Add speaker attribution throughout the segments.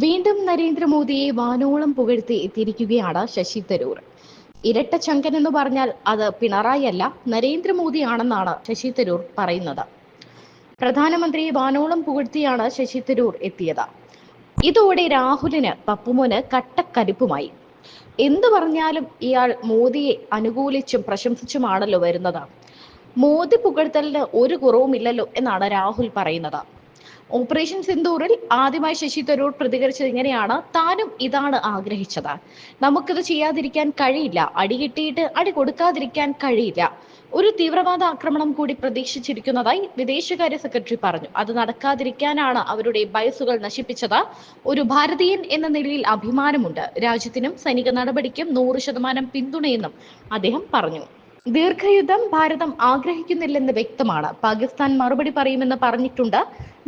Speaker 1: വീണ്ടും നരേന്ദ്രമോദിയെ വാനോളം പുകഴ്ത്തി എത്തിയിരിക്കുകയാണ് ശശി തരൂർ. ഇരട്ട ചങ്കൻ എന്ന് പറഞ്ഞാൽ അത് പിണറായി അല്ല നരേന്ദ്രമോദിയാണെന്നാണ് ശശി തരൂർ പറയുന്നത്. പ്രധാനമന്ത്രിയെ വാനോളം പുകഴ്ത്തിയാണ് ശശി തരൂർ എത്തിയത്. ഇതോടെ രാഹുലിന് പപ്പുമോന് കട്ടക്കരുപ്പുമായി. എന്തു പറഞ്ഞാലും ഇയാൾ മോദിയെ അനുകൂലിച്ചും പ്രശംസിച്ചുമാണല്ലോ വരുന്നത്. മോദി പുകഴ്ത്തലിന് ഒരു കുറവുമില്ലല്ലോ എന്നാണ് രാഹുൽ പറയുന്നത്. ഓപ്പറേഷൻ സിന്ദൂറിൽ ആദ്യമായി ശശി തരൂർ പ്രതികരിച്ചത് ഇങ്ങനെയാണ്. താനും ഇതാണ് ആഗ്രഹിച്ചത്. നമുക്കിത് ചെയ്യാതിരിക്കാൻ കഴിയില്ല. അടി കിട്ടിയിട്ട് അടി കൊടുക്കാതിരിക്കാൻ കഴിയില്ല. ഒരു തീവ്രവാദ ആക്രമണം കൂടി പ്രതീക്ഷിച്ചിരിക്കുന്നതായി വിദേശകാര്യ സെക്രട്ടറി പറഞ്ഞു. അത് നടക്കാതിരിക്കാനാണ് അവരുടെ ബയസുകൾ നശിപ്പിച്ചത്. ഒരു ഭാരതീയൻ എന്ന നിലയിൽ അഭിമാനമുണ്ട്. രാജ്യത്തിനും സൈനിക നടപടിക്കും നൂറ് ശതമാനം പിന്തുണയെന്നും അദ്ദേഹം പറഞ്ഞു. ദീർഘയുദ്ധം ഭാരതം ആഗ്രഹിക്കുന്നില്ലെന്ന് വ്യക്തമാണ്. പാകിസ്ഥാൻ മറുപടി പറയുമെന്ന് പറഞ്ഞിട്ടുണ്ട്.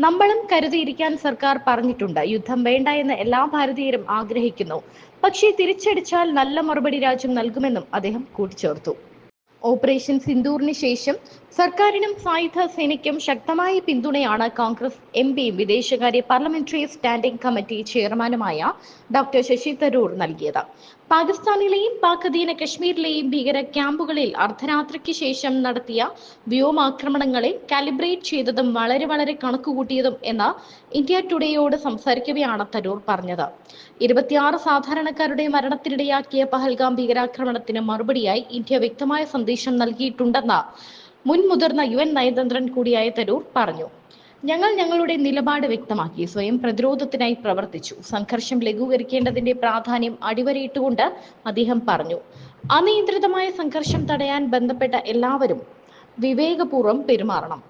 Speaker 1: നമ്മളും കരുതിയിരിക്കാൻ സർക്കാർ പറഞ്ഞിട്ടുണ്ട്. യുദ്ധം വേണ്ട എന്ന് എല്ലാ ഭാരതീയരും ആഗ്രഹിക്കുന്നു. പക്ഷേ തിരിച്ചടിച്ചാൽ നല്ല മറുപടി രാജ്യം നൽകുമെന്നും അദ്ദേഹം കൂട്ടിച്ചേർത്തു. ഓപ്പറേഷൻ സിന്ദൂറിന് ശേഷം സർക്കാരിനും സായുധ സേനയ്ക്കും ശക്തമായ പിന്തുണയാണ് കോൺഗ്രസ് എം പിയും വിദേശകാര്യ പാർലമെന്ററി സ്റ്റാൻഡിംഗ് കമ്മിറ്റി ചെയർമാനുമായ ഡോക്ടർ ശശി തരൂർ നൽകിയത്. പാകിസ്ഥാനിലെയും പാക് അധീന കശ്മീരിലെയും ഭീകര ക്യാമ്പുകളിൽ അർദ്ധരാത്രിക്ക് ശേഷം നടത്തിയ വ്യോമാക്രമണങ്ങളെ കാലിബ്രേറ്റ് ചെയ്തതും വളരെ വളരെ കണക്കുകൂട്ടിയതും എന്ന് ഇന്ത്യ ടുഡേയോട് സംസാരിക്കവെയാണ് തരൂർ പറഞ്ഞത്. ഇരുപത്തിയാറ് സാധാരണക്കാരുടെ മരണത്തിനിടയാക്കിയ പഹൽഗാം ഭീകരാക്രമണത്തിന് മറുപടിയായി ഇന്ത്യ വ്യക്തമായ സന്ദേശം നൽകിയിട്ടുണ്ടെന്ന് മുൻ മുതിർന്ന യു എൻ നയതന്ത്രൻ കൂടിയായ തരൂർ പറഞ്ഞു ഞങ്ങൾ ഞങ്ങളുടെ നിലപാട് വ്യക്തമാക്കി സ്വയം പ്രതിരോധത്തിനായി പ്രവർത്തിച്ചു. സംഘർഷം ലഘൂകരിക്കേണ്ടതിന്റെ പ്രാധാന്യം അടിവരയിട്ടുകൊണ്ട് അദ്ദേഹം പറഞ്ഞു അനിയന്ത്രിതമായ സംഘർഷം തടയാൻ ബന്ധപ്പെട്ട എല്ലാവരും വിവേകപൂർവം പെരുമാറണം.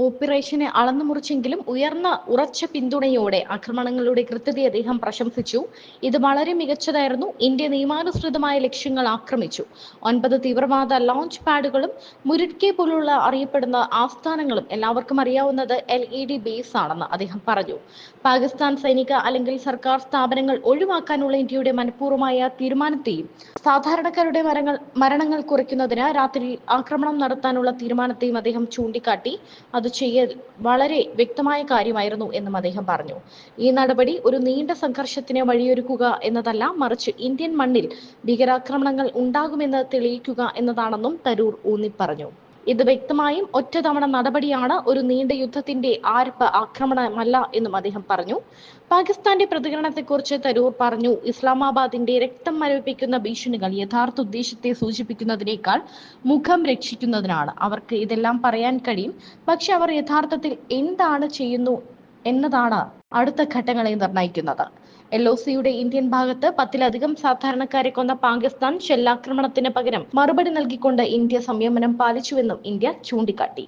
Speaker 1: ഓപ്പറേഷനെ അളന്നു മുറിച്ചെങ്കിലും ഉയർന്ന ഉറച്ച പിന്തുണയോടെ ആക്രമണങ്ങളുടെ കൃത്യതയെ അദ്ദേഹം പ്രശംസിച്ചു. ഇത് വളരെ മികച്ചതായിരുന്നു. ഇന്ത്യ നിയമാനുസൃതമായ ലക്ഷ്യങ്ങൾ ആക്രമിച്ചു. ഒൻപത് തീവ്രവാദ ലോഞ്ച് പാഡുകളും മുരുട്കെ പോലുള്ള അറിയപ്പെടുന്ന ആസ്ഥാനങ്ങളും എല്ലാവർക്കും അറിയാവുന്നത് എൽ ഇ ഡി ബേസ് ആണെന്ന് അദ്ദേഹം പറഞ്ഞു. പാകിസ്ഥാൻ സൈനിക അല്ലെങ്കിൽ സർക്കാർ സ്ഥാപനങ്ങൾ ഒഴിവാക്കാനുള്ള ഇന്ത്യയുടെ മനഃപൂർവമായ തീരുമാനത്തെയും സാധാരണക്കാരുടെ മരങ്ങൾ മരണങ്ങൾ കുറയ്ക്കുന്നതിന് രാത്രി ആക്രമണം നടത്താനുള്ള തീരുമാനത്തെയും അദ്ദേഹം ചൂണ്ടിക്കാട്ടി. അത് ചെയ്യൽ വളരെ വ്യക്തമായ കാര്യമായിരുന്നു എന്നും അദ്ദേഹം പറഞ്ഞു. ഈ നടപടി ഒരു നീണ്ട സംഘർഷത്തിന് വഴിയൊരുക്കുക എന്നതല്ല മറിച്ച് ഇന്ത്യൻ മണ്ണിൽ ഭീകരാക്രമണങ്ങൾ ഉണ്ടാകുമെന്ന് തെളിയിക്കുക എന്നതാണെന്നും തരൂർ ഊന്നി പറഞ്ഞു ഇത് വ്യക്തമായും ഒറ്റതവണ നടപടിയാണ് ഒരു നീണ്ട യുദ്ധത്തിന്റെ ആരംഭ ആക്രമണമല്ല എന്നും അദ്ദേഹം പറഞ്ഞു. പാകിസ്ഥാന്റെ പ്രതികരണത്തെക്കുറിച്ച് തരൂർ പറഞ്ഞു. ഇസ്ലാമാബാദിന്റെ രക്തം മരവിപ്പിക്കുന്ന ഭീഷണികൾ യഥാർത്ഥ ഉദ്ദേശത്തെ സൂചിപ്പിക്കുന്നതിനേക്കാൾ മുഖം രക്ഷിക്കുന്നതിനാണ്. അവർക്ക് ഇതെല്ലാം പറയാൻ കഴിയും. പക്ഷെ അവർ യഥാർത്ഥത്തിൽ എന്താണ് ചെയ്യുന്നു എന്നതാണ് അടുത്ത ഘട്ടങ്ങളെ നിർണയിക്കുന്നത്. എൽ ഒ സിയുടെ ഇന്ത്യൻ ഭാഗത്ത് പത്തിലധികം സാധാരണക്കാരെ കൊന്ന പാകിസ്ഥാൻ ഷെല്ലാക്രമണത്തിന് പകരം മറുപടി നൽകിക്കൊണ്ട് ഇന്ത്യ സംയമനം പാലിച്ചുവെന്നും ഇന്ത്യ ചൂണ്ടിക്കാട്ടി.